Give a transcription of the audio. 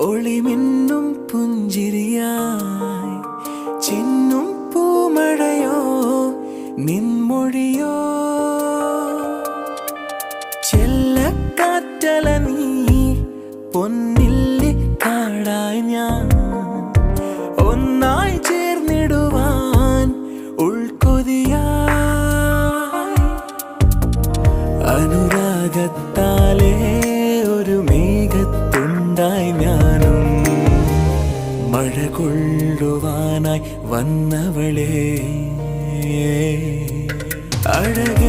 ഒളിമിന്നും പുഞ്ചിരിയായി ചിന്നും പൂമഴയോ നിൻമൊഴിയോ. ചെല്ലക്കാറ്റല നീ പൊന്നില്ലി കാടായി ഞാൻ ഒന്നായി ചേർന്നിടുവാൻ ഉൾക്കൊതിയായി. അനുരാഗത്താലേ മഴ കൊള്ളുവാനായി വന്നവളെ അഴകേ